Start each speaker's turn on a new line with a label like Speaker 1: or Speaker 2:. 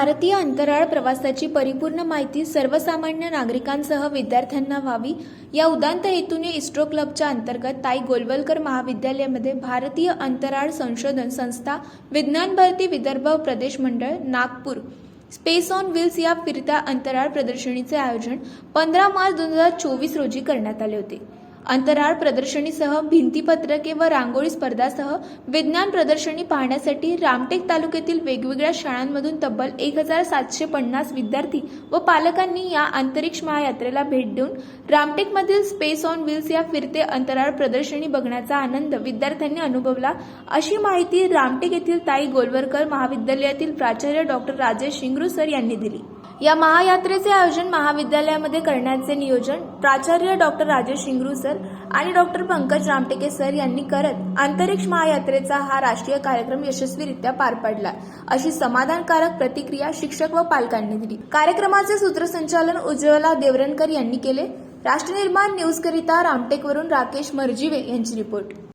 Speaker 1: भारतीय अंतराळ प्रवासाची परिपूर्ण माहिती सर्वसामान्य नागरिकांसह विद्यार्थ्यांना व्हावी. या उदांत हेतूने इस्रो क्लबच्या अंतर्गत ताई गोलवलकर महाविद्यालयामध्ये भारतीय अंतराळ संशोधन संस्था विज्ञान भारती विदर्भ प्रदेश मंडळ नागपूर स्पेस ऑन व्हील्स या फिरत्या अंतराळ प्रदर्शनीचे आयोजन पंधरा मार्च दोन हजार चोवीस रोजी करण्यात आले होते. अंतराळ प्रदर्शनीसह भिंतीपत्रके व रांगोळी स्पर्धासह विज्ञान प्रदर्शनी पाहण्यासाठी रामटेक तालुक्यातील वेगवेगळ्या शाळांमधून तब्बल एक हजार सातशे पन्नास विद्यार्थी व पालकांनी या अंतरिक्ष महायात्रेला भेट देऊन रामटेकमधील स्पेस ऑन व्हील्स या फिरते अंतराळ प्रदर्शनी बघण्याचा आनंद विद्यार्थ्यांनी अनुभवला. अशी माहिती रामटेक येथील ताई गोलवरकर महाविद्यालयातील प्राचार्य डॉक्टर राजेश शिंगरू सर यांनी दिली. या महायात्रेचे आयोजन महाविद्यालयामध्ये करण्याचे नियोजन प्राचार्य doctor Rajesh Shingru sir sir आणि डॉक्टर पंकज रामटेके सर यांनी करत अंतरिक्ष महायात्रेचा हा राष्ट्रीय कार्यक्रम यशस्वीरित्या पार पडला. अशी समाधानकारक प्रतिक्रिया शिक्षक व पालकांनी दिली. कार्यक्रमाचे सूत्रसंचालन उज्ज्वला देवरणकर यांनी केले. राष्ट्रनिर्माण न्यूजकरिता रामटेकवरून राकेश मर्जिवे यांची रिपोर्ट.